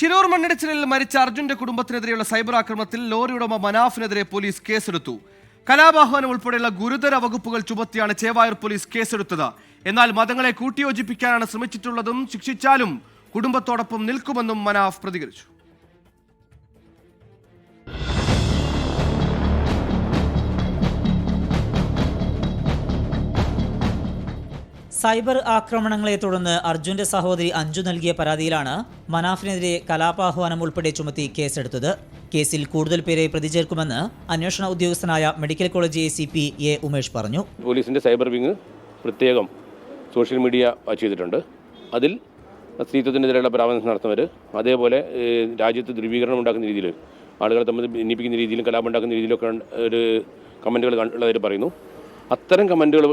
ചിരൂർ മണ്ണിടിച്ചിലിൽ മരിച്ച അർജുന്റെ കുടുംബത്തിനെതിരെയുള്ള സൈബർ ആക്രമണത്തിൽ ലോറി ഉടമ മനാഫിനെതിരെ പോലീസ് കേസെടുത്തു. കലാപാഹ്വാനം ഉൾപ്പെടെയുള്ള ഗുരുതര വകുപ്പുകൾ ചുമത്തിയാണ് ചേവായൂർ പോലീസ് കേസെടുത്തത്. എന്നാൽ മതങ്ങളെ കൂട്ടിയോജിപ്പിക്കാനാണ് ശ്രമിച്ചിട്ടുള്ളതും ശിക്ഷിച്ചാലും കുടുംബത്തോടൊപ്പം നിൽക്കുമെന്നും മനാഫ് പ്രതികരിച്ചു. സൈബർ ആക്രമണങ്ങളെ തുടർന്ന് അർജുന്റെ സഹോദരി അഞ്ജു നൽകിയ പരാതിയിലാണ് മനാഫിനെതിരെ കലാപാഹ്വാനം ഉൾപ്പെടെ ചുമത്തി കേസെടുത്തത്. കേസിൽ കൂടുതൽ പേരെ പ്രതി ചേർക്കുമെന്ന് അന്വേഷണ ഉദ്യോഗസ്ഥനായ medical college A C P A Umesh പറഞ്ഞു. പോലീസിന്റെ സൈബർ വിങ് പ്രത്യേകം സോഷ്യൽ മീഡിയ ചെയ്തിട്ടുണ്ട്. അതിൽ സ്ത്രീത്വത്തിനെതിരെയുള്ള പരാമർശം നടത്തുന്നവർ അതേപോലെ രാജ്യത്ത് ധ്രുവീകരണം ഉണ്ടാക്കുന്ന രീതിയിൽ ആളുകളെ തമ്മിൽ ഭിന്നിപ്പിക്കുന്ന രീതിയിലും കലാപം ഉണ്ടാക്കുന്ന രീതിയിലൊക്കെ ഒരു കമന്റുകൾ ഉള്ളവർ പറയുന്നു. അത്തരം കമന്റുകൾ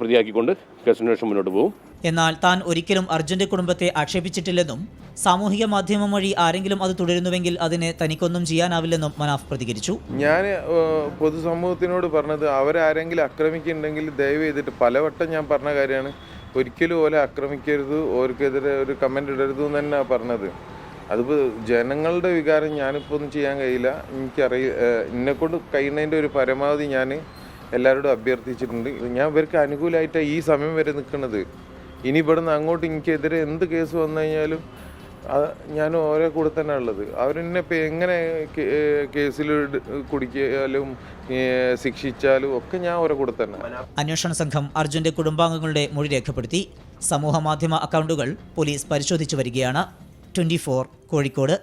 പ്രതിയാക്കിക്കൊണ്ട് കേസന്വേഷണം മുന്നോട്ട് പോകും എന്നാൽ താൻ ഒരിക്കലും അർജുന്റെ കുടുംബത്തെ ആക്ഷേപിച്ചിട്ടില്ലെന്നും സാമൂഹിക മാധ്യമം വഴി ആരെങ്കിലും അത് തുടരുന്നുവെങ്കിൽ അതിനെ തനിക്കൊന്നും ചെയ്യാനാവില്ലെന്നും മനാഫ് പ്രതികരിച്ചു. ഞാൻ പൊതുസമൂഹത്തിനോട് പറഞ്ഞത് അവരാരെങ്കിലും ആക്രമിക്കുന്നുണ്ടെങ്കിൽ ദയവ് ചെയ്തിട്ട് പലവട്ടം ഞാൻ പറഞ്ഞ കാര്യമാണ്. ഒരിക്കലും ഓലെ ആക്രമിക്കരുത് ഓർക്കെതിരെ ഒരു കമന്റ് ഇടരുത് എന്ന് തന്നെ പറഞ്ഞത്. അതിപ്പോൾ ജനങ്ങളുടെ വികാരം ഞാനിപ്പോൾ ഒന്നും ചെയ്യാൻ കഴിയില്ല. എനിക്കറിയ എന്നെക്കൊണ്ട് കഴിയുന്നതിന്റെ ഒരു പരമാവധി ഞാൻ എല്ലാവരോടും അഭ്യർത്ഥിച്ചിട്ടുണ്ട്. ഞാൻ ഇവർക്ക് അനുകൂലമായിട്ടാണ് ഈ സമയം വരെ നിൽക്കുന്നത് ഇനി ഇവിടുന്ന് അങ്ങോട്ട് എനിക്കെതിരെ എന്ത് കേസ് വന്നു കഴിഞ്ഞാലും ഞാൻ ഓരോ കൂടെ തന്നെ ഉള്ളത്. അവരെന്നെ ഇപ്പം എങ്ങനെ കേസിൽ കുടിക്കാലും ശിക്ഷിച്ചാലും ഒക്കെ ഞാൻ ഓരോ കൂടെ തന്നെ. അന്വേഷണ സംഘം അർജുന്റെ കുടുംബാംഗങ്ങളുടെ മൊഴി രേഖപ്പെടുത്തി. സമൂഹ മാധ്യമ അക്കൗണ്ടുകൾ പോലീസ് പരിശോധിച്ചു വരികയാണ്. ട്വന്റി കോഴിക്കോട്.